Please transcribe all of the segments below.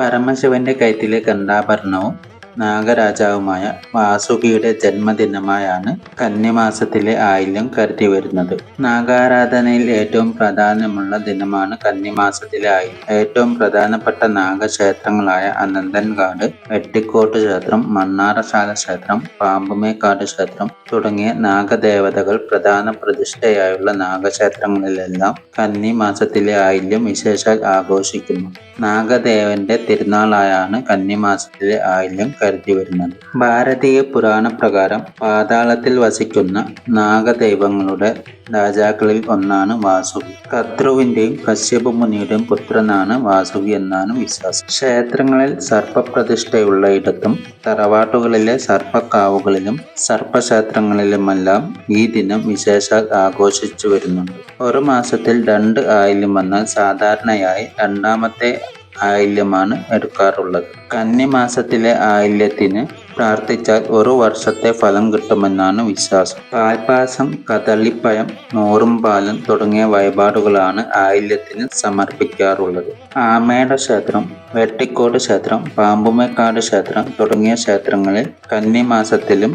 പരമശിവന്റെ കഴുത്തിലെ ഗണ്ഡാഭരണവും നാഗരാജാവുമായ വാസുകിയുടെ ജന്മദിനമായാണ് കന്നിമാസത്തിലെ ആയില്യം കരുതി വരുന്നത്. നാഗാരാധനയിൽ ഏറ്റവും പ്രാധാന്യമുള്ള ദിനമാണ് കന്നിമാസത്തിലെ ആയില്യം. ഏറ്റവും പ്രധാനപ്പെട്ട നാഗക്ഷേത്രങ്ങളായ അനന്തൻകാട് വെട്ടിക്കോട്ട് ക്ഷേത്രം മണ്ണാറശാല ക്ഷേത്രം പാമ്പുമേക്കാട് ക്ഷേത്രം തുടങ്ങിയ നാഗദേവതകൾ പ്രധാന പ്രതിഷ്ഠയായുള്ള നാഗക്ഷേത്രങ്ങളിലെല്ലാം കന്നിമാസത്തിലെ ആയില്യം വിശേഷാൽ ആഘോഷിക്കുന്നു. നാഗദേവന്റെ തിരുനാളായാണ് കന്നിമാസത്തിലെ ആയില്യം കരുതി വരുന്നത്. ഭാരതീയ പുരാണ പ്രകാരം പാതാളത്തിൽ വസിക്കുന്ന നാഗദൈവങ്ങളുടെ രാജാക്കളിൽ ഒന്നാണ് വാസുകി. കത്രുവിന്റെയും കശ്യപ മുനിയുടെയും പുത്രനാണ് വാസുകി എന്നാണ് വിശ്വാസം. ക്ഷേത്രങ്ങളിൽ സർപ്പപ്രതിഷ്ഠയുള്ള ഇടത്തും തറവാട്ടുകളിലെ സർപ്പക്കാവുകളിലും സർപ്പക്ഷേത്രങ്ങളിലുമെല്ലാം ഈ ദിനം വിശേഷാൽ ആഘോഷിച്ചു വരുന്നുണ്ട്. ഒരു മാസത്തിൽ രണ്ട് ആയില്യം വന്നാൽ സാധാരണയായി രണ്ടാമത്തെ ആയില്യമാണ് എടുക്കാറുള്ളത്. കന്നിമാസത്തിലെ ആയില്യത്തിന് പ്രാർത്ഥിച്ചാൽ ഒരു വർഷത്തെ ഫലം കിട്ടുമെന്നാണ് വിശ്വാസം. പാൽപാസം കദളിപ്പഴം നൂറും പാലും തുടങ്ങിയ വഴിപാടുകളാണ് ആയില്യത്തിന് സമർപ്പിക്കാറുള്ളത്. ആമേട ക്ഷേത്രം വെട്ടിക്കോട് ക്ഷേത്രം പാമ്പുമേക്കാട് ക്ഷേത്രം തുടങ്ങിയ ക്ഷേത്രങ്ങളിൽ കന്നിമാസത്തിലും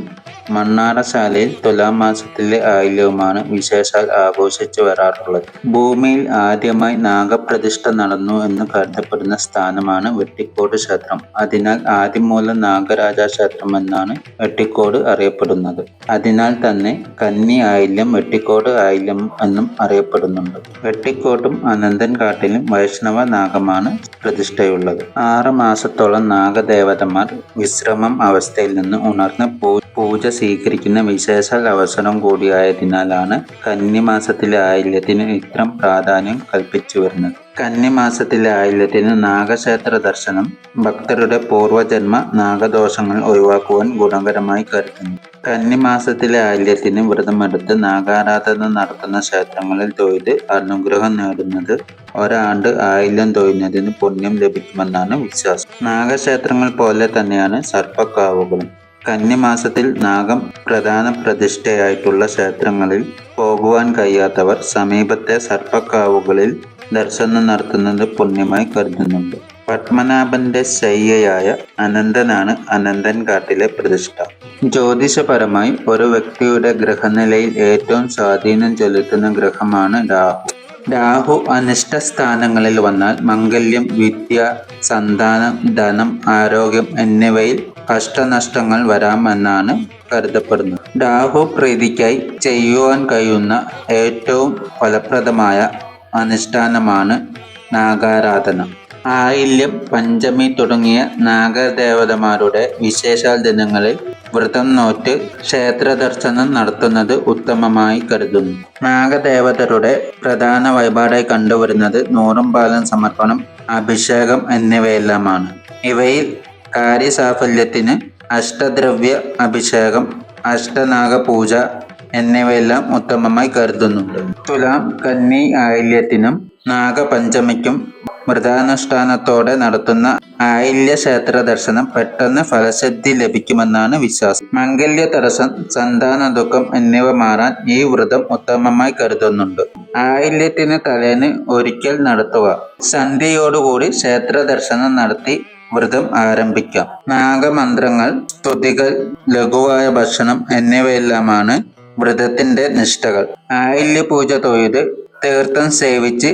മണ്ണാറശാലയിൽ തുലാം മാസത്തിലെ ആയില്യവുമാണ് വിശേഷാൽ ആഘോഷിച്ചു വരാറുള്ളത്. ഭൂമിയിൽ ആദ്യമായി നാഗപ്രതിഷ്ഠ നടന്നു എന്ന് കരുതപ്പെടുന്ന സ്ഥാനമാണ് വെട്ടിക്കോട് ക്ഷേത്രം. അതിനാൽ ആദ്യമൂലം നാഗരാജ ക്ഷേത്രം എന്നാണ് വെട്ടിക്കോട് അറിയപ്പെടുന്നത്. അതിനാൽ തന്നെ കന്നി ആയില്യം വെട്ടിക്കോട് ആയില്യം എന്നും അറിയപ്പെടുന്നുണ്ട്. വെട്ടിക്കോട്ടും അനന്തൻ കാട്ടിലും വൈഷ്ണവ നാഗമാണ് പ്രതിഷ്ഠയുള്ളത്. ആറ് മാസത്തോളം നാഗദേവതമാർ വിശ്രമം അവസ്ഥയിൽ നിന്ന് ഉണർന്ന് പൂജ സ്വീകരിക്കുന്ന വിശേഷ അവസരം കൂടിയായതിനാലാണ് കന്നിമാസത്തിലെ ആയില്യത്തിന് ഇത്തരം പ്രാധാന്യം കൽപ്പിച്ചു വരുന്നത്. കന്നിമാസത്തിലെ ആയില്യത്തിന് നാഗക്ഷേത്ര ദർശനം ഭക്തരുടെ പൂർവജന്മ നാഗദോഷങ്ങൾ ഒഴിവാക്കുവാൻ ഗുണകരമായി കരുതുന്നു. കന്നിമാസത്തിലെ ആയില്യത്തിന് വ്രതമെടുത്ത് നാഗാരാധന നടത്തുന്ന ക്ഷേത്രങ്ങളിൽ തൊഴുത് അനുഗ്രഹം നേടുന്നത് ഒരാണ്ട് ആയില്യം തൊഴുന്നതിന് പുണ്യം ലഭിക്കുമെന്നാണ് വിശ്വാസം. നാഗക്ഷേത്രങ്ങൾ പോലെ തന്നെയാണ് സർപ്പക്കാവുകളും. കന്നിമാസത്തിൽ നാഗം പ്രധാന പ്രതിഷ്ഠയായിട്ടുള്ള ക്ഷേത്രങ്ങളിൽ പോകുവാൻ കഴിയാത്തവർ സമീപത്തെ സർപ്പക്കാവുകളിൽ ദർശനം നടത്തുന്നത് പുണ്യമായി കരുതുന്നുണ്ട്. പത്മനാഭന്റെ ശയ്യയായ അനന്തനാണ് അനന്തൻ കാട്ടിലെ പ്രതിഷ്ഠ. ജ്യോതിഷപരമായി ഒരു വ്യക്തിയുടെ ഗ്രഹനിലയിൽ ഏറ്റവും സ്വാധീനം ചെലുത്തുന്ന ഗ്രഹമാണ് രാഹു. രാഹു അനിഷ്ട സ്ഥാനങ്ങളിൽ വന്നാൽ മംഗല്യം വിദ്യ സന്താനം ധനം ആരോഗ്യം എന്നിവയിൽ കഷ്ടനഷ്ടങ്ങൾ വരാമെന്നാണ് കരുതപ്പെടുന്നത്. രാഹു പ്രീതിക്കായി ചെയ്യുവാൻ കഴിയുന്ന ഏറ്റവും ഫലപ്രദമായ അനുഷ്ഠാനമാണ് നാഗാരാധന. ആയില്യം പഞ്ചമി തുടങ്ങിയ നാഗദേവതമാരുടെ വിശേഷാൽ ദിനങ്ങളിൽ വ്രതം നോറ്റ് ക്ഷേത്ര ദർശനം നടത്തുന്നത് ഉത്തമമായി കരുതുന്നു. നാഗദേവതരുടെ പ്രധാന വഴിപാടായി കണ്ടുവരുന്നത് നൂറും പാലം സമർപ്പണം അഭിഷേകം എന്നിവയെല്ലാമാണ്. ഇവയിൽ കാര്യസാഫല്യത്തിന് അഷ്ടദ്രവ്യ അഭിഷേകം അഷ്ടനാഗ പൂജ എന്നിവയെല്ലാം ഉത്തമമായി കരുതുന്നുണ്ട്. തുലാം കന്നി ആയില്യത്തിനും നാഗപഞ്ചമിക്കും വ്രതാനുഷ്ഠാനത്തോടെ നടത്തുന്ന ആയില്യ ക്ഷേത്ര ദർശനം പെട്ടെന്ന് ഫലസിദ്ധി ലഭിക്കുമെന്നാണ് വിശ്വാസം. മംഗല്യ തടസ്സം സന്താന ദുഃഖം എന്നിവ മാറാൻ ഈ വ്രതം ഉത്തമമായി കരുതുന്നുണ്ട്. ആയില്യത്തിന് തലേന്ന് ഒരിക്കൽ നടത്തുക. സന്ധ്യയോടുകൂടി ക്ഷേത്ര ദർശനം നടത്തി വ്രതം ആരംഭിക്കാം. നാഗമന്ത്രങ്ങൾ സ്തുതികൾ ലഘുവായ ഭക്ഷണം എന്നിവയെല്ലാമാണ് വ്രതത്തിന്റെ നിഷ്ഠകൾ. ആയില്യ പൂജ തൊഴുത് തീർത്ഥം സേവിച്ച്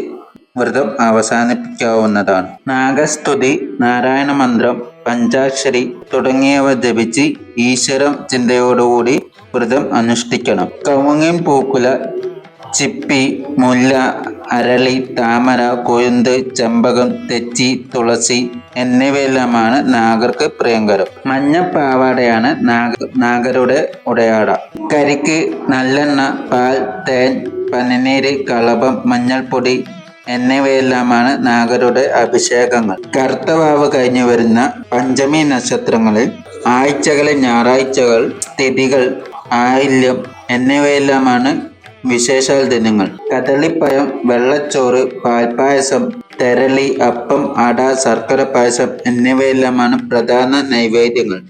വ്രതം അവസാനിപ്പിക്കാവുന്നതാണ്. നാഗസ്തുതി നാരായണ മന്ത്രം പഞ്ചാക്ഷരി തുടങ്ങിയവ ജപിച്ച് ഈശ്വരം ചിന്തയോടുകൂടി വ്രതം അനുഷ്ഠിക്കണം. കവുങ്ങിൻ പൂക്കുല ചിപ്പി മുല്ല അരളി താമര കൊഴുന്ത് ചെമ്പകം തെച്ചി തുളസി എന്നിവയെല്ലാമാണ് നാഗർക്ക് പ്രിയങ്കരം. മഞ്ഞപ്പാവാടയാണ് നാഗ നാഗരുടെ ഉടയാട. കരിക്ക് നല്ലെണ്ണ പാൽ തേൻ പനിനീര് കളഭം മഞ്ഞൾപ്പൊടി എന്നിവയെല്ലാമാണ് നാഗരുടെ അഭിഷേകങ്ങൾ. കർത്തവാവ് കഴിഞ്ഞു വരുന്ന പഞ്ചമി നക്ഷത്രങ്ങളിൽ ആഴ്ചകളിൽ ഞായറാഴ്ചകൾ സ്ഥിതികൾ ആയില്യം എന്നിവയെല്ലാമാണ് വിശേഷാൽ ദിനങ്ങൾ. കദളിപ്പഴം വെള്ളച്ചോറ് പാൽപ്പായസം തെരളി അപ്പം അട ശർക്കര പായസം എന്നിവയെല്ലാമാണ് പ്രധാന നൈവേദ്യങ്ങൾ.